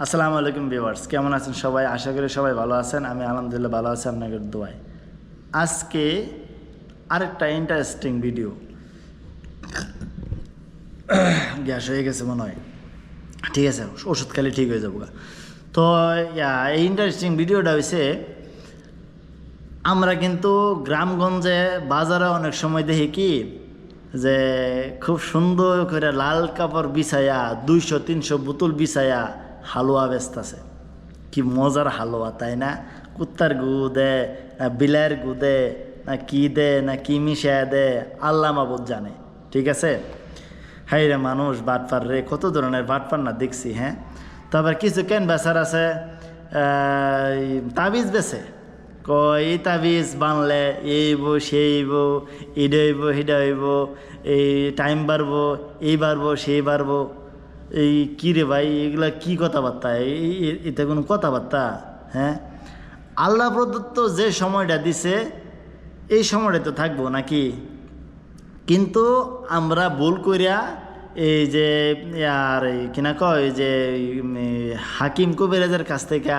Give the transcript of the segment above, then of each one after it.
আসসালামু আলাইকুম ভিউয়ার্স, কেমন আছেন সবাই? আশা করি সবাই ভালো আছেন। আমি আলহামদুলিল্লাহ ভালো আছি আপনাদের দোয়ায়। আজকে আরেকটা ইন্টারেস্টিং ভিডিও গ্যাস হয়ে গেছে মনে হয়। ঠিক আছে, ওষুধ খালি ঠিক হয়ে যাব। তো এই ইন্টারেস্টিং ভিডিওটা হয়েছে আমরা কিন্তু গ্রামগঞ্জে বাজারে অনেক সময় দেখি কি, যে খুব সুন্দর করে লাল কাপড় বিছায়া, দুইশো, তিনশো বোতল বিছায়া হালুয়া বেচতেছে কি মজার হালুয়া তাই না কুত্তার গু দে, না বিলাইয়ের গু দে, না কি দে, না কি মিশায় দে আল্লাহ মাবুদ জানে, ঠিক আছে? হাই রে মানুষ বাটপার রে, কত ধরনের বাটপার না দেখছি হ্যাঁ? তারপর কিছু কেন বেচার আছে? তাবিজ বেছে। কয়, এই তাবিজ বানলে এইব, সেইব ইডা হইব হিডা হইব এই টাইম বাড়বো, এই বাড়বো, সেই বাড়বো। এই কী রে ভাই, এগুলা কি কথাবার্তা? এতে কোনো কথাবার্তা? হ্যাঁ? আল্লাহ প্রদত্ত যে সময়টা দিছে, এই সময়টা তো থাকব নাকি? কিন্তু আমরা ভুল করিয়া এই যে, আর কিনা কয়, যে হাকিম কবিরাজের কাছ থেকে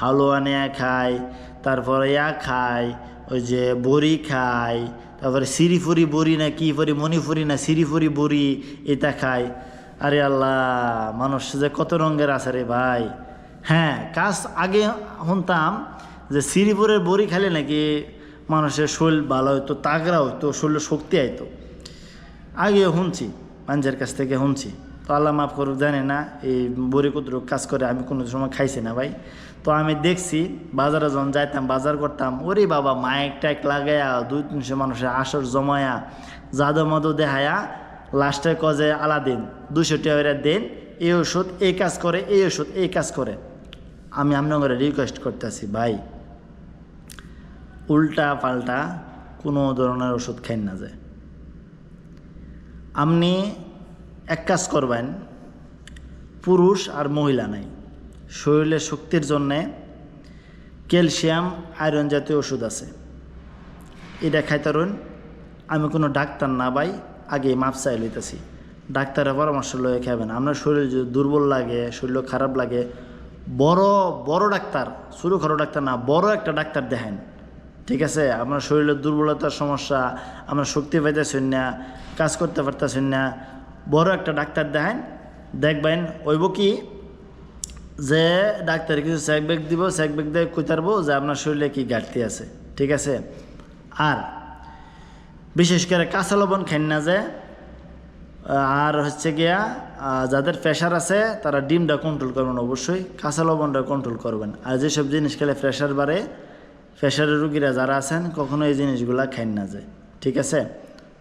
হালুয়া নেয়া খায় তারপরে ইয়া খায় ওই যে বড়ি খায় তারপরে সিরিফুরি বড়ি না কি ফুরি মণিপুরি না সিরিফুরি বড়ি, এটা খায় আরে আল্লাহ, মানুষ যে কত রঙের আছে রে ভাই। হ্যাঁ কাজ আগে শুনতাম যে সিরিপুরের বড়ি খেলে নাকি মানুষের শরীর ভালো হইতো, তাগড়া হইতো, শরীরে শক্তি আইতো। আগে শুনছি মানুষের কাছ থেকে শুনছি। তো আল্লাহ মাফ করুক, জানি না এই বড়ি কুতরুক কাজ করে, আমি কোনো সময় খাইছি না ভাই। তো আমি দেখছি, বাজারে যখন যাইতাম, বাজার করতাম, ওরে বাবা মাইক টাইক লাগায়া দুই তিনশো মানুষের আসর জমায়া জাদু মাদু দেখায়া লাস্টে কজে আলাদিন দুশো টাকা দিন, এই ওষুধ, এই কাজ করে, এই ওষুধ, এই কাজ করে। আমি আপনার রিকোয়েস্ট করতেছি, ভাই, উল্টা পাল্টা কোনো ধরনের ওষুধ খাই না যায় আপনি এক কাজ করবেন, পুরুষ আর মহিলা নাই, শরীরের শক্তির জন্যে ক্যালসিয়াম, আয়রন জাতীয় ওষুধ আছে। এটা খাইতারুন আমি কোনো ডাক্তার না, ভাই আগে মাপ চাই লইতেছি। ডাক্তারের পরামর্শ লয়ে খাবেন। আপনার শরীর যদি দুর্বল লাগে শরীর খারাপ লাগে, বড় বড় ডাক্তার শুরু খারো ডাক্তার না, বড় একটা ডাক্তার দেখেন। ঠিক আছে? আপনার শরীরের দুর্বলতার সমস্যা, আপনার শক্তি পাইতেছেন না, কাজ করতে পারতেছেন না, বড় একটা ডাক্তার দেখেন, দেখবেন ওইব কি? যে ডাক্তার কিছু চেক ব্যাগ দিব চেক ব্যাগ দিয়ে কইতারবো যে আপনার শরীরে কি ঘাটতি আছে। ঠিক আছে? আর বিশেষ করে কাঁচা লবণ খান না যে আর হচ্ছে গিয়া যাদের প্রেশার আছে, তারা ডিমটা কন্ট্রোল করবেন অবশ্যই, কাঁচা লবণটা কন্ট্রোল করবেন। আর যেসব জিনিস খেলে প্রেশার বাড়ে প্রেশারের রুগীরা যারা আছেন, কখনো এই জিনিসগুলা খাইন না যায় ঠিক আছে?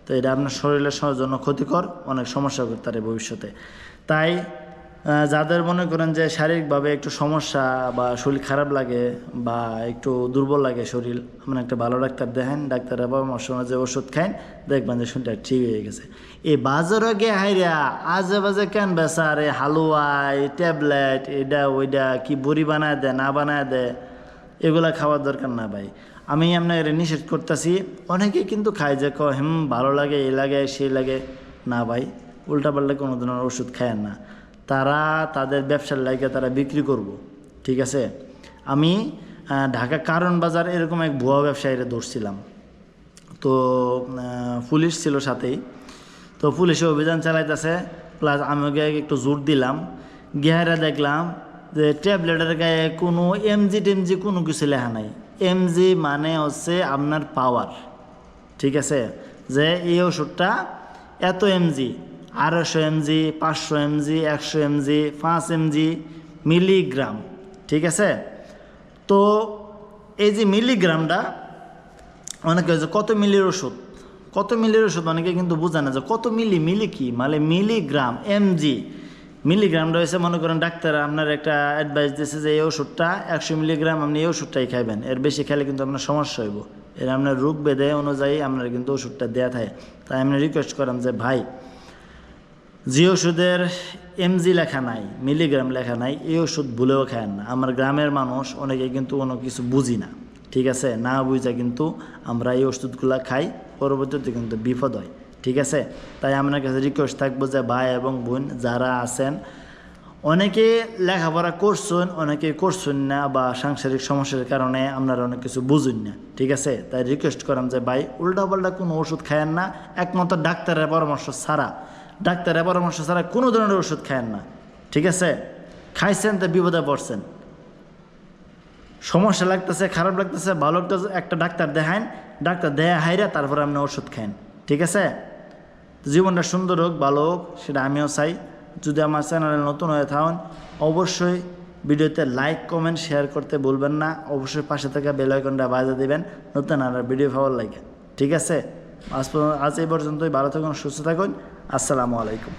তো এটা আপনার শরীরের জন্য ক্ষতিকর, অনেক সমস্যা করতে পারে ভবিষ্যতে। তাই যাদের মনে করেন যে শারীরিকভাবে একটু সমস্যা বা শরীর খারাপ লাগে বা একটু দুর্বল লাগে শরীর আপনি একটা ভালো ডাক্তার দেখেন, ডাক্তারের পরামর্শ যে ওষুধ খান দেখবেন যে শরীরটা ঠিক হয়ে গেছে। এই বাজারে গিয়ে হাইরা, আজে বাজে কেন বেচা? রে হালুয়া, এই ট্যাবলেট, এটা ওইটা কি বড়ি বানায় দেয়, না বানায় দেয়, এগুলা খাওয়ার দরকার না ভাই। আমি আপনার নিষেধ করতেছি, অনেকে কিন্তু খায় যে হুম, ভালো লাগে, এ লাগে সেই লাগে। না ভাই, উল্টাপাল্টা কোনো ধরনের ওষুধ খায় না। তারা তাদের ব্যবসার লাগে তারা বিক্রি করব, ঠিক আছে? আমি ঢাকা কারণ বাজার এরকম এক ভুয়া ব্যবসায়ীরা ধরছিলাম। তো পুলিশ ছিল সাথেই। তো পুলিশে অভিযান চালাইতেছে প্লাস আমি গিয়ে একটু জোর দিলাম। গিয়ারা দেখলাম যে ট্যাবলেটের গায়ে কোনো এমজি টেমজি কোনো কিছু লেখা নাই। এমজি মানে হচ্ছে আপনার পাওয়ার ঠিক আছে? যে এই ওষুধটা এত এমজি আড়াইশো এমজি, পাঁচশো এমজি, একশো এমজি, পাঁচ এমজি, মিলিগ্রাম, ঠিক আছে? তো এই যে মিলিগ্রামটা, অনেকে হয়েছে কত মিলির ওষুধ? কত মিলির ওষুধ অনেকে কিন্তু বোঝে না যে কত মিলি মিলি কি? মানে মিলিগ্রাম, এমজি। মিলিগ্রামটা হয়েছে, মনে করেন ডাক্তার আপনার একটা অ্যাডভাইস দিয়েছে যে এই ওষুধটা একশো মিলিগ্রাম আপনি এই ওষুধটাই খাইবেন। এর বেশি খেলে কিন্তু আপনার সমস্যা হইব। এর আপনার রোগ বেদে অনুযায়ী আপনার কিন্তু ওষুধটা দেয়া থাকে। তাই আমি রিকোয়েস্ট করেন যে ভাই যে ওষুধের এমজি লেখা নাই মিলিগ্রাম লেখা নাই, এই ওষুধ ভুলেও খায় না। আমার গ্রামের মানুষ অনেকে কিন্তু কোনো কিছু বুঝি না, ঠিক আছে? না বুঝা কিন্তু আমরা এই ওষুধগুলা খাই, পরবর্তীতে কিন্তু বিপদ হয়, ঠিক আছে? তাই আপনার কাছে রিকোয়েস্ট থাকব যে ভাই এবং বোন যারা আছেন, অনেকে লেখাপড়া করছেন, অনেকে করছেন না বা সাংসারিক সমস্যার কারণে আপনারা অনেক কিছু বুঝুন না, ঠিক আছে? তাই রিকোয়েস্ট করাম যে ভাই, উল্টাপাল্টা কোনো ওষুধ খায়েন না, একমাত্র ডাক্তারের পরামর্শ ছাড়া। ডাক্তারের পরামর্শ ছাড়া কোনো ধরনের ওষুধ খায়েন না। ঠিক আছে? খাইছেন তো বিপদে পড়ছেন। সমস্যা লাগতেছে, খারাপ লাগতেছে, ভালো একটা ডাক্তার দেখান ডাক্তার দেয়া হাইরা তারপরে আপনি ওষুধ খান ঠিক আছে? জীবনটা সুন্দর হোক, ভালো হোক, সেটা আমিও চাই। যদি আমার চ্যানেলে নতুন হয়ে থাকেন, অবশ্যই ভিডিওতে লাইক, কমেন্ট, শেয়ার করতে বলবেন না। অবশ্যই পাশে থাকা বেল আইকনটা বাজে দিবেন, নতুন আর ভিডিও পাওয়ার লাগে। ঠিক আছে? আজ আজ এই পর্যন্তই। ভালো থাকুন সুস্থ থাকুন। আসসালামু আলাইকুম।